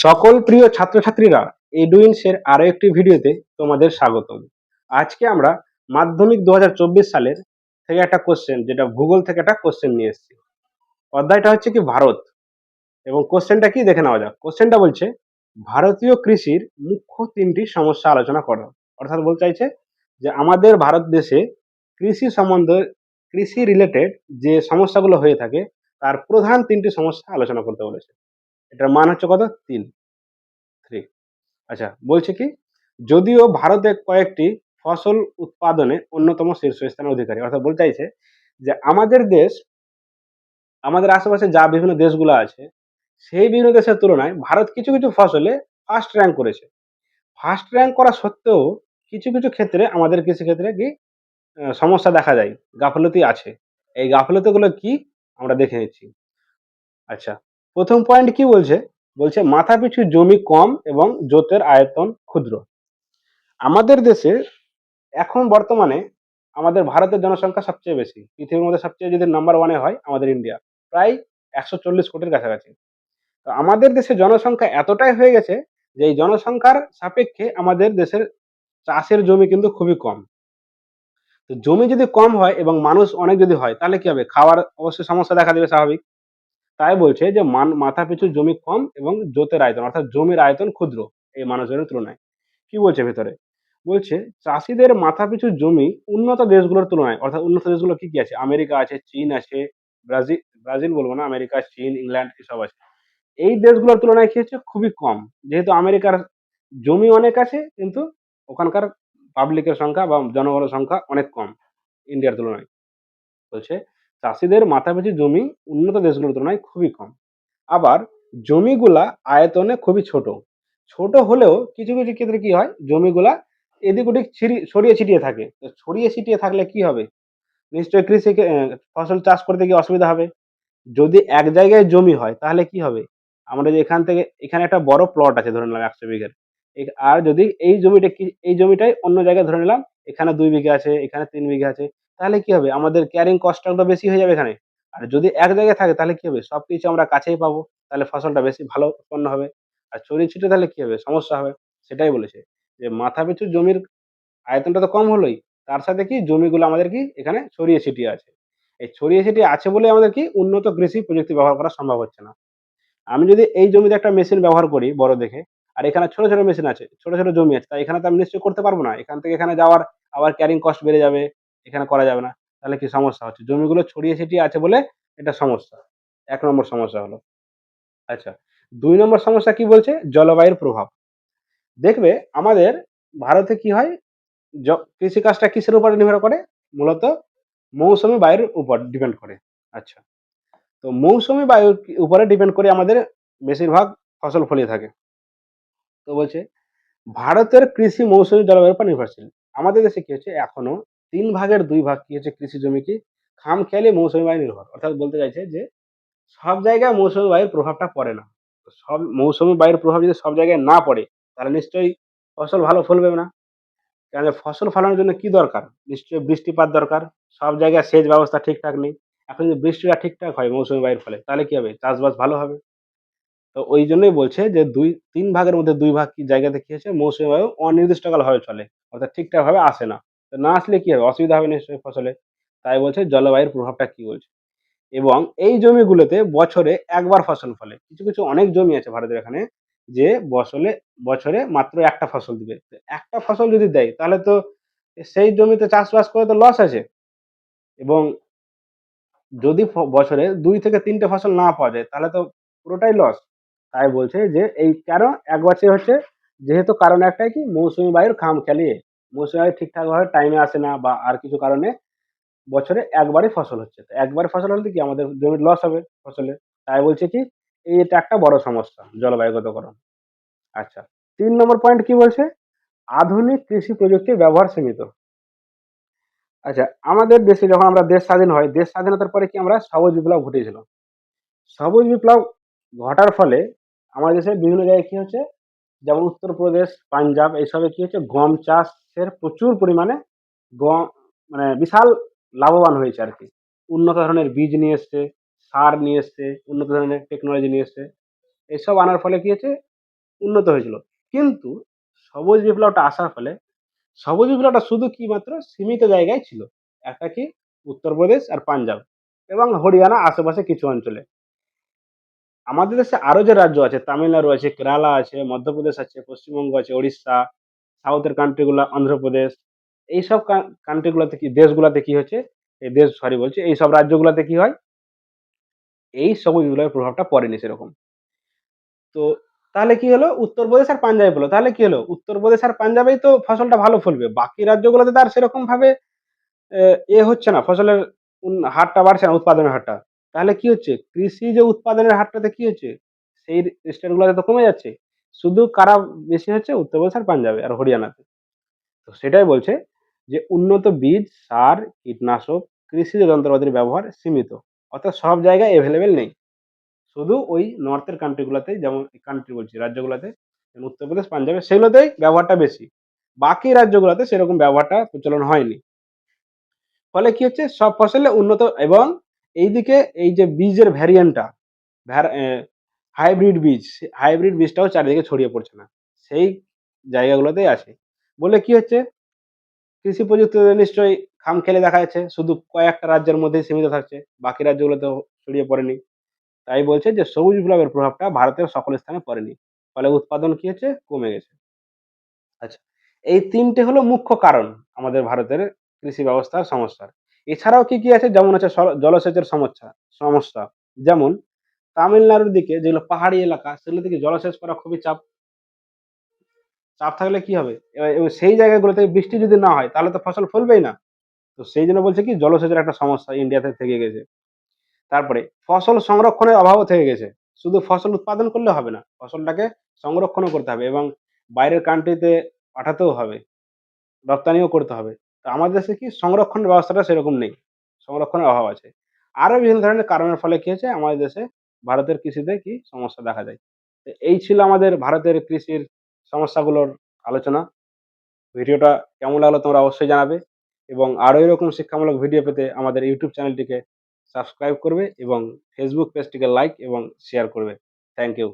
সকল প্রিয় ছাত্রছাত্রীরা এডুইন্সের আরও একটি ভিডিওতে তোমাদের স্বাগতম। আজকে আমরা মাধ্যমিক দু হাজার চব্বিশ সালের থেকে একটা কোশ্চেন যেটা ভূগোল থেকে একটা কোশ্চেন নিয়ে এসেছি। অধ্যায়টা হচ্ছে কি ভারত? এবং কোশ্চেনটা কি? দেখে নেওয়া যাক। কোশ্চেনটা বলছে, ভারতীয় কৃষির মুখ্য তিনটি সমস্যা আলোচনা করো। অর্থাৎ বলতে চাইছে যে আমাদের ভারত দেশে কৃষি সম্বন্ধে, কৃষি রিলেটেড যে সমস্যাগুলো হয়ে থাকে, তার প্রধান তিনটি সমস্যা আলোচনা করতে বলেছে। এটার মান হচ্ছে কত? তিন। থ্রি আচ্ছা বলছে কি, যদিও ভারতে কয়েকটি ফসল উৎপাদনে অন্যতম শীর্ষস্থানের অধিকারী, অর্থাৎ বলতে চাইছে যে আমাদের দেশ, আমাদের আশেপাশে যা বিভিন্ন দেশগুলো আছে, সেই বিভিন্ন দেশের তুলনায় ভারত কিছু কিছু ফসলে ফার্স্ট র্যাঙ্ক করেছে। ফার্স্ট র্যাঙ্ক করা সত্ত্বেও কিছু কিছু ক্ষেত্রে আমাদের কৃষি ক্ষেত্রে কি সমস্যা দেখা যায় গাফলতি আছে। এই গাফলতিগুলো কি? আমরা দেখে নিচ্ছি। আচ্ছা প্রথম পয়েন্ট কি বলছে? বলছে, মাথাপিছু জমি কম এবং জোতের আয়তন ক্ষুদ্র। আমাদের দেশে এখন বর্তমানে আমাদের ভারতের জনসংখ্যা সবচেয়ে বেশি। পৃথিবীর মধ্যে সবচেয়ে যদি নাম্বার ওয়ানে হয় আমাদের ইন্ডিয়া প্রায় একশো চল্লিশ কোটির কাছাকাছি। তো আমাদের দেশে জনসংখ্যা এতটাই হয়ে গেছে যে এই জনসংখ্যার সাপেক্ষে আমাদের দেশের চাষের জমি কিন্তু খুবই কম। তো জমি যদি কম হয় এবং মানুষ অনেক যদি হয়, তাহলে কি হবে? খাওয়ার অবশ্যই সমস্যা দেখা দেবে স্বাভাবিক। তাই বলছে যে মান, মাথা পিছু জমি কম এবং জোতের আয়তন, অর্থাৎ জমির আয়তন ক্ষুদ্র এই মানুষজনের তুলনায়। কি বলছে ভেতরে? বলছে, চাষিদের মাথা পিছু জমি উন্নত দেশগুলোর তুলনায়, অর্থাৎ উন্নত দেশগুলো কি কি আছে? আমেরিকা আছে, চীন আছে, ব্রাজিল ব্রাজিল বলব না, আমেরিকা, চীন, ইংল্যান্ড এসব আছে। এই দেশগুলোর তুলনায় কি হচ্ছে? খুবই কম। যেহেতু আমেরিকার জমি অনেক আছে, কিন্তু ওখানকার পাবলিকের সংখ্যা বা জনগণের সংখ্যা অনেক কম, ইন্ডিয়ার তুলনায়। বলছে চাষিদের মাথাপিছু জমি উন্নত দেশগুলোর তুলনায় খুবই কম। আবার জমিগুলা আয়তনে খুবই ছোট। ছোট হলেও কিছু কিছু ক্ষেত্রে কি হয়? জমিগুলা এদিক ওদিক ছিড়ি- ছড়িয়ে ছিটিয়ে থাকে। তো ছড়িয়ে ছিটিয়ে থাকলে কি হবে? নিশ্চয়ই কৃষি ফসল চাষ করতে গিয়ে অসুবিধা হবে। যদি এক জায়গায় জমি হয়, তাহলে কি হবে? আমরা যে এখান থেকে, এখানে একটা বড় প্লট আছে ধরে নিলাম একশো বিঘের। আর যদি এই জমিটা এই জমিটাই অন্য জায়গায় ধরে নিলাম, এখানে দুই বিঘা আছে, এখানে তিন বিঘা আছে তাহলে কি হবে? আমাদের ক্যারিং কস্টটা বেশি হয়ে যাবে এখানে। আর যদি এক জায়গায় থাকে, তাহলে কি হবে? সব কিছু আমরা কাছেই পাবো, তাহলে ফসলটা বেশি ভালো উৎপন্ন হবে। আর ছড়িয়ে ছিটে তাহলে কি হবে? সমস্যা হবে। সেটাই বলেছে। যে মাথা পিছু জমির আয়তনটা তো কম হলোই, তার সাথে কি জমিগুলো আমাদের কি এখানে ছড়িয়ে ছিটিয়ে আছে? এই ছড়িয়ে ছিটিয়ে আছে বলে আমাদের কি উন্নত কৃষি প্রযুক্তি ব্যবহার করা সম্ভব হচ্ছে না। আমি যদি এই জমিতে একটা মেশিন ব্যবহার করি, বড় দেখে, আর এখানে ছোট ছোট মেশিন আছে, ছোট ছোট জমি আছে তাই এখানে তো আমি নিশ্চয়ই করতে পারব না। এখান থেকে এখানে যাওয়ার আবার ক্যারিং কস্ট বেড়ে যাবে। এখানে করা যাবে না। তাহলে কি সমস্যা হচ্ছে? জমিগুলো ছড়িয়ে ছিটিয়ে আছে বলে এটা সমস্যা। এক নম্বর সমস্যা হলো। আচ্ছা দুই নম্বর সমস্যা কি বলছে? জলবায়ুর প্রভাব। দেখবে আমাদের ভারতে কি হয়? কৃষিকাজটা কিসের উপরে নির্ভর করে? মূলত মৌসুমি বায়ুর উপর ডিপেন্ড করে। আচ্ছা তো মৌসুমি বায়ুর উপরে ডিপেন্ড করে আমাদের বেশিরভাগ ফসল ফলিয়ে থাকে। তো বলছে, ভারতের কৃষি মৌসুমি জলবায়ুর উপর নির্ভরশীল। আমাদের দেশে কি হচ্ছে? এখনও তিন ভাগের দুই ভাগ কি হচ্ছে কৃষি জমি কি? খামখেয়ালি মৌসুমী বায়ু নির্ভর। অর্থাৎ বলতে চাইছে যে, সব জায়গায় মৌসুমী বায়ুর প্রভাবটা পড়ে না। সব মৌসুমী বায়ুর প্রভাব যদি সব জায়গায় না পড়ে, তাহলে নিশ্চয়ই ফসল ভালো ফলবে না। কেন ফসল ফলানোর জন্য কি দরকার? নিশ্চয়ই বৃষ্টিপাত দরকার, সব জায়গায় সেচ ব্যবস্থা ঠিকঠাক নেই। এখন যদি বৃষ্টিটা ঠিকঠাক হয় মৌসুমী বায়ুর ফলে, তাহলে কি হবে? চাষবাস ভালো হবে। তো ওই জন্যই বলছে যে, দুই, তিন ভাগের মধ্যে দুই ভাগ কি জায়গাতে কি হচ্ছে? মৌসুমী বায়ু অনির্দিষ্টকালভাবে চলে, অর্থাৎ ঠিকঠাকভাবে আসে না। তো না আসলে কি হবে? অসুবিধা হবে নিশ্চয়ই ফসলে। তাই বলছে জলবায়ুর প্রভাবটা কি বলছে? এবং এই জমিগুলোতে বছরে একবার ফসল ফলে। কিছু কিছু অনেক জমি আছে ভারতের এখানে যে বছরে বছরে মাত্র একটা ফসল দিবে। একটা ফসল যদি দেয়, তাহলে তো সেই জমিতে চাষবাস করে তো লস আছে। এবং যদি বছরে দুই থেকে তিনটে ফসল না পাওয়া যায়, তাহলে তো পুরোটাই লস তাই বলছে যে এই কেন? এক বছর হচ্ছে, যেহেতু কারণ একটাই কি? মৌসুমি বায়ুর খাম খেলিয়ে মৌসুমী বায়ু ঠিকঠাক ভাবে টাইমে আসে না বা আর কিছু কারণে বছরে একবারই ফসল হচ্ছে। তো একবার ফসল হলে কি আমাদের জমির লস হবে ফসলে? তাই বলছে কি এটা একটা বড় সমস্যা, জলবায়ুগতকরণ। আচ্ছা তিন নম্বর পয়েন্ট কি বলছে? আধুনিক কৃষি প্রযুক্তির ব্যবহার সীমিত। আচ্ছা আমাদের দেশে যখন আমরা দেশ স্বাধীন হয়, দেশ স্বাধীনতার পরে কি আমরা সবুজ বিপ্লব ঘটেছিল সবুজ বিপ্লব ঘটার ফলে আমাদের দেশে বিভিন্ন জায়গায় কি হচ্ছে? যেমন উত্তরপ্রদেশ পাঞ্জাব, এইসবে কি হচ্ছে, গম চাষের প্রচুর পরিমাণে গম মানে বিশাল লাভবান হয়েছে আর কি উন্নত ধরনের বীজ নিয়ে এসছে, সার নিয়ে এসছে, উন্নত ধরনের টেকনোলজি নিয়ে এসছে। এসব আনার ফলে কি হচ্ছে, উন্নত হয়েছিল। কিন্তু সবুজ বিপ্লবটা আসার ফলে সবুজ বিপ্লবটা শুধু কি মাত্র সীমিত জায়গায় ছিল একটা কি উত্তরপ্রদেশ আর পাঞ্জাব এবং হরিয়ানা আশেপাশে কিছু অঞ্চলে। আমাদের দেশে আরও যে রাজ্য আছে, তামিলনাড়ু আছে, কেরালা আছে, মধ্যপ্রদেশ আছে, পশ্চিমবঙ্গ আছে উড়িষ্যা সাউথের কান্ট্রিগুলো অন্ধ্রপ্রদেশ, এইসব কান্ট্রিগুলোতে কি, দেশগুলোতে কি হচ্ছে? এই দেশ সরি বলছি এই সব রাজ্যগুলোতে কি হয়? এই সবুজ বিপ্লবের প্রভাবটা পড়েনি সেরকম। তো তাহলে কি হলো? উত্তরপ্রদেশ আর পাঞ্জাবে হলো। তাহলে কি হলো? উত্তরপ্রদেশ আর পাঞ্জাবেই তো ফসলটা ভালো ফলবে। বাকি রাজ্যগুলোতে তো আর সেরকম ভাবে এ হচ্ছে না। ফসলের হারটা বাড়ছে না, উৎপাদনের হারটা। তাহলে কি হচ্ছে? কৃষি যে উৎপাদনের হারটাতে কি হচ্ছে? সেই স্টেটগুলোতে তো কমে যাচ্ছে। শুধু কারা বেশি হচ্ছে? উত্তরপ্রদেশ আর পাঞ্জাবে আর হরিয়ানাতে। তো সেটাই বলছে যে উন্নত বীজ, সার, কীটনাশক কৃষিজ যন্ত্রপাতির ব্যবহার সীমিত। অর্থাৎ সব জায়গায় অ্যাভেলেবেল নেই। শুধু ওই নর্থের কান্ট্রিগুলোতেই যেমন কান্ট্রি বলছি, রাজ্যগুলোতে উত্তরপ্রদেশ পাঞ্জাবে, সেগুলোতেই ব্যবহারটা বেশি। বাকি রাজ্যগুলোতে সেরকম ব্যবহারটা প্রচলন হয়নি। ফলে কি হচ্ছে? সব ফসলে উন্নত এবং এইদিকে এই যে বীজের ভ্যারিয়েন্টটা হাইব্রিড বীজ হাইব্রিড বীজটাও চারিদিকে ছড়িয়ে পড়ছে না, সেই জায়গাগুলোতেই আছে। বলে কি হচ্ছে? কৃষি প্রযুক্তি নিশ্চয়ই খাম খেলে দেখা যাচ্ছে, শুধু কয়েকটা রাজ্যের মধ্যেই সীমিত থাকছে, বাকি রাজ্যগুলোতেও ছড়িয়ে পড়েনি। তাই বলছে যে সবুজ বিপ্লবের প্রভাবটা ভারতের সকল স্থানে পড়েনি, ফলে উৎপাদন কি হচ্ছে? কমে গেছে। আচ্ছা এই তিনটে হলো মুখ্য কারণ আমাদের ভারতের কৃষি ব্যবস্থার সমস্যার। এছাড়াও কি কি আছে? যেমন আছে জলসেচের সমস্যা সমস্যা। যেমন তামিলনাড়ুর দিকে যেগুলো পাহাড়ি এলাকা, সেগুলো থেকে জলসেচ করা খুবই চাপ। চাপ থাকলে কি হবে? সেই জায়গাগুলোতে বৃষ্টি যদি না হয়, তাহলে তো ফসল ফলবেই না। তো সেই জন্য বলছে কি, জলসেচের একটা সমস্যা ইন্ডিয়াতে থেকে গেছে। তারপরে, ফসল সংরক্ষণের অভাবও থেকে গেছে। শুধু ফসল উৎপাদন করলে হবে না, ফসলটাকে সংরক্ষণও করতে হবে এবং বাইরের কান্ট্রিতে পাঠাতেও হবে। রপ্তানিও করতে হবে। আমাদের দেশে কি সংরক্ষণের ব্যবস্থাটা সেরকম নেই। সংরক্ষণের অভাব আছে। আরও বিভিন্ন ধরনের কারণের ফলে কি হয়েছে, আমাদের দেশে ভারতের কৃষিতে কি সমস্যা দেখা যায় এই ছিল আমাদের ভারতের কৃষির সমস্যাগুলোর আলোচনা। ভিডিওটা কেমন লাগল তোমরা অবশ্যই জানাবে এবং আরও এরকম শিক্ষামূলক ভিডিও পেতে আমাদের ইউটিউব চ্যানেলটিকে সাবস্ক্রাইব করবে এবং ফেসবুক পেজটিকে লাইক এবং শেয়ার করবে। Thank you